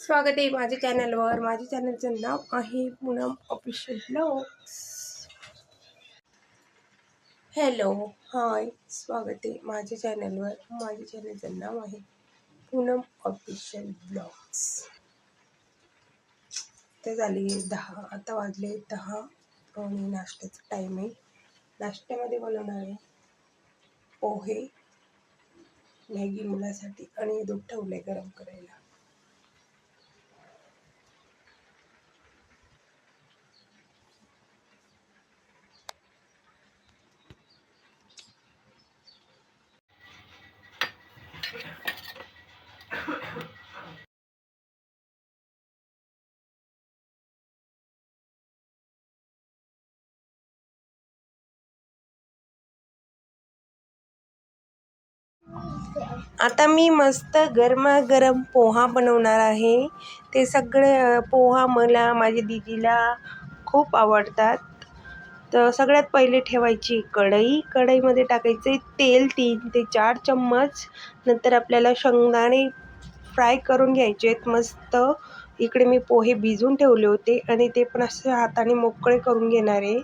स्वागत आहे माझ्या चॅनलवर. माझ्या चॅनलचं नाव आहे Poonam official blogs hello hi स्वागत आहे माझ्या चॅनलवर. माझ्या चॅनलचं नाव आहे पूनम ऑफिशियल ब्लॉग्स ते झाले दहा. आता वाजले दहा आणि नाश्त्याचा टाईम आहे. नाश्त्यामध्ये बनवणार आहे पोहे मॅगी मुलासाठी आणि दूध ठेवलं आहे गरम करायला. आता मी मस्त गरमागरम पोहा बनवणार आहे. ते सगळे पोहा मला माझ्या दीदीला खूप आवडतात. तर सगळ्यात पहिले ठेवायची कढई. कढईमध्ये टाकायचे तेल तीन ते चार चम्मच. नंतर आपल्याला शेंगदाणे फ्राय करून घ्यायचे आहेत. मस्त इकडे मी पोहे भिजून ठेवले होते आणि ते पण असे हाताने मोकळे करून घेणार आहे.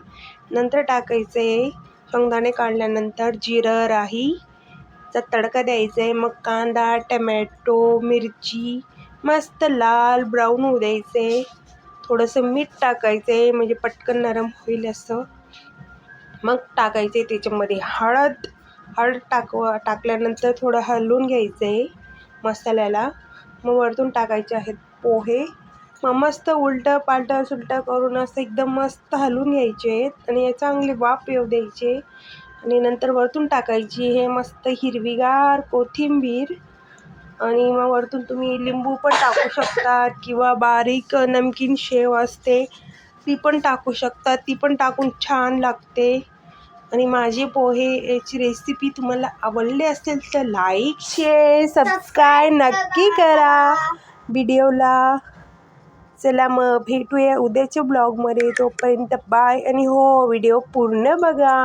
नंतर टाकायचे शेंगदाणे काढल्यानंतर जिरं राहीचा तडका द्यायचा आहे. मग कांदा टमॅटो मिरची मस्त लाल ब्राऊन होऊ द्यायचे. थोडंसं मीठ टाकायचं आहे. म्हणजे पटकन नरम होईल असं. मग टाकायचे त्याच्यामध्ये हळद हळद टाकव टाकल्यानंतर थोडं हलवून घ्यायचं आहे मसाल्याला. मग वरतून टाकायचे आहेत पोहे. मग मस्त उलटं पालटं सुलटं करून असं एकदम मस्त हलवून घ्यायचे आहेत आणि चांगली वाफ येऊ द्यायचे. आणि नंतर वरतून टाकायची हे मस्त हिरवीगार कोथिंबीर. आणि मग वरतून तुम्ही लिंबू पण टाकू शकतात किंवा बारीक नमकीन शेव असते ती पण टाकू शकतात. ती पण टाकून छान लागते. आणि माझे पोहे याची रेसिपी तुम्हाला आवडली असेल तर लाईक शेअर सबस्क्राईब नक्की करा. व्हिडिओला चला मग भेटूया उद्याच्या ब्लॉगमध्ये तोपर्यंत बाय आणि हो व्हिडिओ पूर्ण बघा.